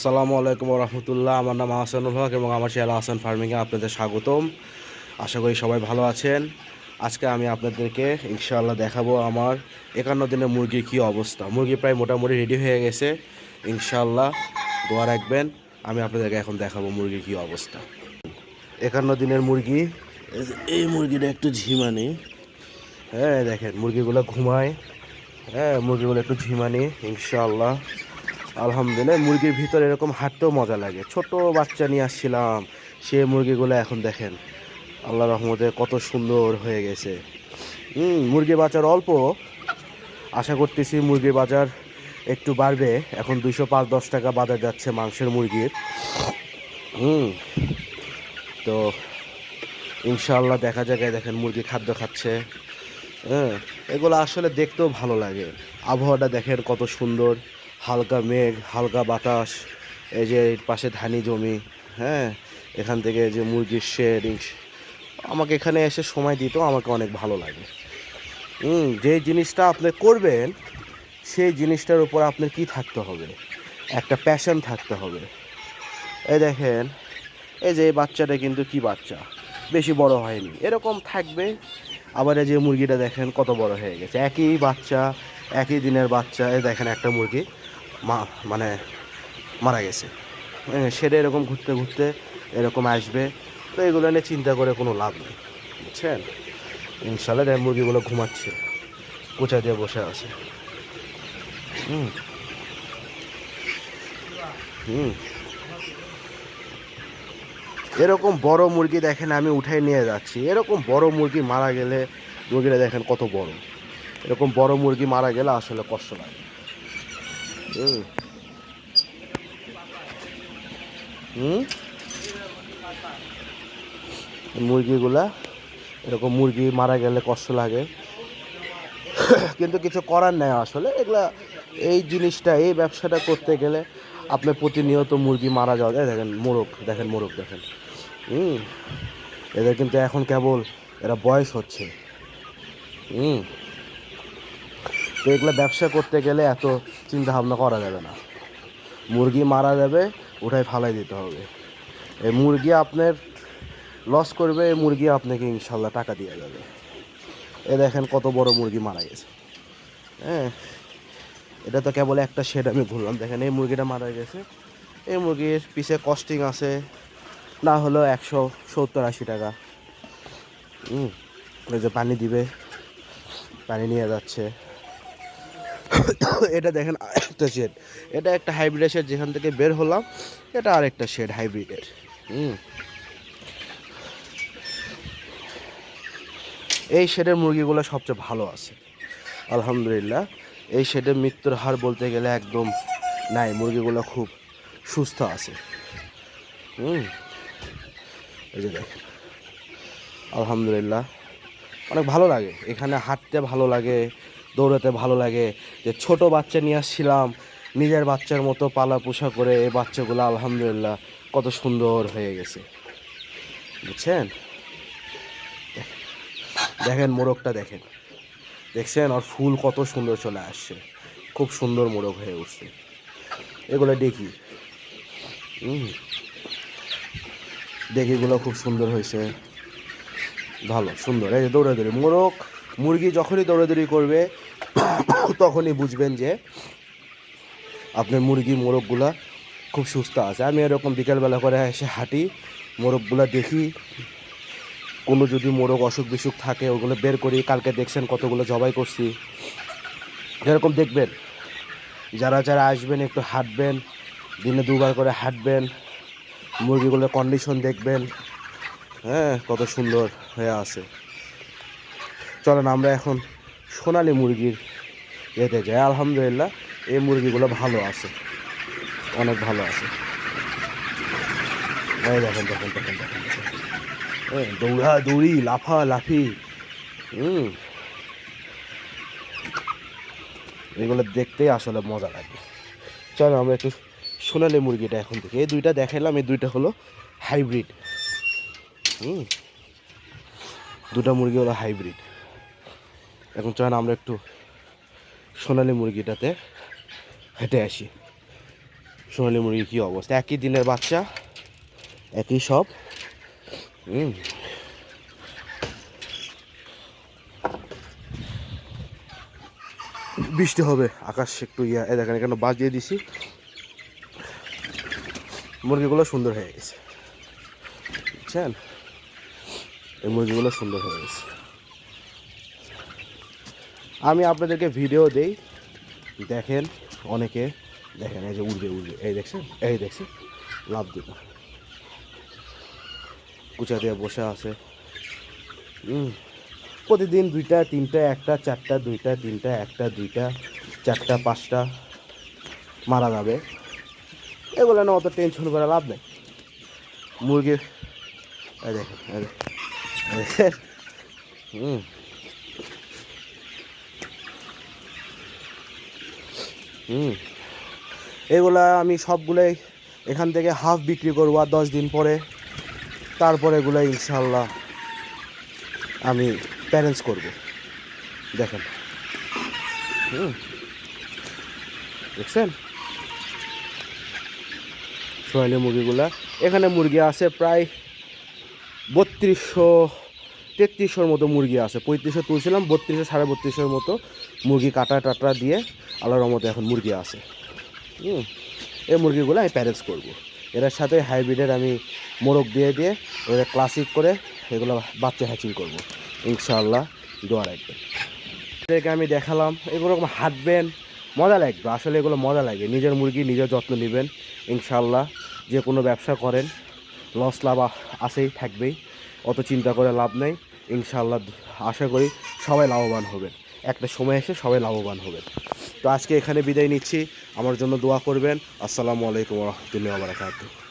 আসসালামু আলাইকুম রহমতুল্লাহ আমার নাম আহসানুল হক এবং আমার শেয়াল আহসান ফার্মিংয়ে আপনাদের স্বাগতম। আশা করি সবাই ভালো আছেন। আজকে আমি আপনাদেরকে ইনশাআল্লাহ দেখাবো আমার একান্ন দিনের মুরগির কী অবস্থা। মুরগি প্রায় মোটামুটি রেডি হয়ে গেছে। ইনশাআল্লাহ দোয়া রাখবেন, আমি আপনাদেরকে এখন দেখাবো মুরগির কী অবস্থা। একান্ন দিনের মুরগি, এই এই মুরগিটা একটু ঝিমানি। হ্যাঁ দেখেন মুরগিগুলো ঘুমায়। হ্যাঁ মুরগিগুলো একটু ঝিমানি, ইনশাআল্লাহ। আলহামদুলিল্লাহ, মুরগির ভিতরে এরকম হাঁটতেও মজা লাগে। ছোট বাচ্চা নিয়ে আসছিলাম, সে মুরগিগুলো এখন দেখেন আল্লাহ রহমতে কত সুন্দর হয়ে গেছে। হুম বাজার অল্প। আশা করতেছি মুরগির বাজার একটু বাড়বে। এখন দুইশো পাঁচ দশ টাকা বাজার যাচ্ছে মাংসের মুরগির। হুম, তো ইনশাআল্লাহ দেখা যায় দেখেন মুরগি খাদ্য খাচ্ছে। হ্যাঁ এগুলো আসলে দেখতেও ভালো লাগে। আবহাওয়াটা দেখেন কত সুন্দর। হালকা মেঘ, হালকা বাতাস, এই যে পাশে ধানি জমি হ্যাঁ? এখান থেকে যে মুরগির শেড আমাকে এখানে এসে সময় দিতেও আমাকে অনেক ভালো লাগে। হুম, যে জিনিসটা আপনি করবেন, সেই জিনিসটার উপর আপনার কি থাকতে হবে? একটা প্যাশন থাকতে হবে। এই দেখেন, এই যে বাচ্চাটা কিন্তু কি বাচ্চা? বেশি বড় হয়নি। এরকম থাকবে, আবার এই যে মুরগিটা দেখেন কত বড় হয়ে গেছে। একই বাচ্চা, একই দিনের বাচ্চা। এই দেখেন একটা মুরগি। মা মানে মারা গেছে। সেটা এরকম ঘুরতে ঘুরতে এরকম আসবে, তো এগুলো নিয়ে চিন্তা করে কোনো লাভ নেই, বুঝছেন? ইনশাল্লাহ এই মুরগিগুলো ঘুমাচ্ছে, কোচা দিয়ে বসে আছে। হুম। হুম। এরকম বড় মুরগি দেখেন, আমি উঠাই নিয়ে যাচ্ছি। এরকম বড় মুরগি মারা গেলে মুরগিটা দেখেন কত বড়। এরকম বড় মুরগি মারা গেলে আসলে কষ্ট লাগে। হুম? হুম মুরগিগুলা, এরকম মুরগি মারা গেলে কষ্ট লাগে। কিন্তু কিছু করার নেই আসলে। এগুলা, এই জিনিসটা, এই ব্যবসাটা করতে গেলে আপনি প্রতিনিয়ত মুরগি মারা যাওয়া যায়। দেখেন মোরগ দেখেন মোরগ, দেখেন। হুম? এদের কিন্তু এখন কেবল এরা বয়স হচ্ছে। হুম? তো এগুলো ব্যবসা করতে গেলে এত চিন্তা ভাবনা করা যাবে না। মুরগি মারা যাবে ওটাই ফালাই দিতে হবে। এই মুরগি আপনার লস করবে, এই মুরগি আপনাকে ইনশাল্লাহ টাকা দিয়ে যাবে। এ দেখেন কত বড় মুরগি মারা গেছে। হ্যাঁ এটা তো কেবল একটা শেড আমি ঘুরলাম দেখেন, এই মুরগিটা মারা গেছে। এই মুরগির পিছে কস্টিং আছে, না হলেও একশো সত্তর আশি টাকা। হুম যে পানি দিবে, পানি নিয়ে যাচ্ছে। এটা দেখেন আরেকটা শেড এটা একটা হাইব্রিডের শেড যেখান থেকে বের হলাম। এটা আরেকটা শেড হাইব্রিডের হুম। এই শেডের মুরগিগুলো সবচেয়ে ভালো আছে। আলহামদুলিল্লাহ। এই শেডের মৃত্যুর হার বলতে গেলে একদম নাই। মুরগিগুলো খুব সুস্থ আছে। হুম। এই যে দেখেন। আলহামদুলিল্লাহ। অনেক ভালো লাগে। এখানে হাঁটতে ভালো লাগে। দৌড়াতে ভালো লাগে। যে ছোট বাচ্চা নিয়ে আসছিলাম, নিজের বাচ্চার মতো পালা পোষা করে এই বাচ্চাগুলো আলহামদুলিল্লাহ কত সুন্দর হয়ে গেছে। বুঝছেন? দেখেন মোরগটা দেখেন। দেখছেন? আর ফুল কত সুন্দর চলে আসছে। খুব সুন্দর মোরগ হয়ে উঠছে। এগুলো দেখি। হুম দেখিগুলো খুব সুন্দর হয়েছে। ভালো, সুন্দর। এই যে দৌড়াদৌড়ি, মোরগ, মুরগি যখনই দৌড়াদৌড়ি করবে তখনই বুঝবেন যে আপনার মুরগি মোরগগুলা খুব সুস্থ আছে। আমি এরকম বিকালবেলা করে এসে হাঁটি, মোরগগুলা দেখি, কোনো যদি মোরগ অসুখ বিসুখ থাকে, ওগুলো বের করি, কালকে দেখছেন কতগুলো জবাই করছি। এরকম দেখবেন, যারা যারা আসবেন, একটু হাঁটবেন, দিনে দুবার করে হাঁটবেন, মুরগিগুলোর কন্ডিশন দেখবেন হ্যাঁ কত সুন্দর হয়ে আছে। চলেন, আমরা এখন সোনালি মুরগির এতে যাই আলহামদুলিল্লাহ, এই মুরগিগুলো ভালো আছে। অনেক ভালো আছে। দেখেন দেখেন দেখেন দেখেন দৌড়া, দৌড়ি, লাফা, লাফি। হুম। এগুলো দেখতেই আসলে মজা লাগে। চলো, আমরা একটু সোনালি মুরগিটা এখন থেকে এই দুইটা দেখাইলাম, এই দুইটা হলো হাইব্রিড। হুম। দুটা মুরগি হলো হাইব্রিড। এখন চলেন আমরা একটু সোনালি মুরগিটাতে হেঁটে আসি। সোনালি মুরগির কী অবস্থা? একই দিনের বাচ্চা, একই সব। হুম বৃষ্টি হবে, আকাশ একটু ইয়া দেখেন এখানে বাজ দিয়ে দিছি। মুরগিগুলো সুন্দর হয়ে গেছে। বুঝছেন? এই মুরগিগুলো সুন্দর হয়ে গেছে। আমি আপনাদেরকে ভিডিও দেই। দেখেন অনেকে, দেখেন, এই যে উড়বে উড়বে। এই দেখছেন? এই দেখছেন? লাভ দিল। উঁচা দিয়ে বসে আছে। প্রতিদিন দুইটা, তিনটা, একটা, চারটা, দুইটা, তিনটা, একটা, দুইটা, চারটা, পাঁচটা মারা যাবে। এগুলো না, অত টেনশন করে লাভ নেই। মুরগির দেখেন। হুম হুম। এগুলা আমি সবগুলোই এখান থেকে হাফ বিক্রি করব আর দশ দিন পরে। তারপরে এগুলো ইনশাল্লাহ আমি প্যারেন্টস করব। দেখেন। হুম। দেখছেন? সোয়ালি মুরগিগুলা। এখানে মুরগি আছে প্রায় বত্রিশশো তেত্রিশশোর মতো মুরগি আছে। পঁয়ত্রিশশো তুলছিলাম বত্রিশশো সাড়ে বত্রিশশোর মতো মুরগি কাটা টাটা দিয়ে আল্লাহর মতো এখন মুরগি আছে। হুম, এই মুরগিগুলো আমি প্যারেন্টস করব। এটার সাথে হাইব্রিডের আমি মোরগ দিয়ে দিয়ে এরা ক্লাসিক করে এগুলো বাচ্চা হ্যাচিং করব। ইনশাআল্লাহ, দোয়া রাখবে এদেরকে আমি দেখালাম, এগুলো হাঁটবেন, মজা লাগবে। আসলে এগুলো মজা লাগে। নিজের মুরগি নিজের যত্ন নেবেন। ইনশাআল্লাহ, যে কোনো ব্যবসা করেন, লস লাভ আ- আছেই, থাকবেই। অত চিন্তা করে লাভ নেই। ইনশাআল্লাহ আশা করি সবাই লাভবান হবেন। একটা সময় এসে সবাই লাভবান হবেন। তো আজকে এখানে বিদায় নিচ্ছি। আমার জন্য দোয়া করবেন। আসসালামু আলাইকুম রহমতুল্লাহ বারাকাতুহ।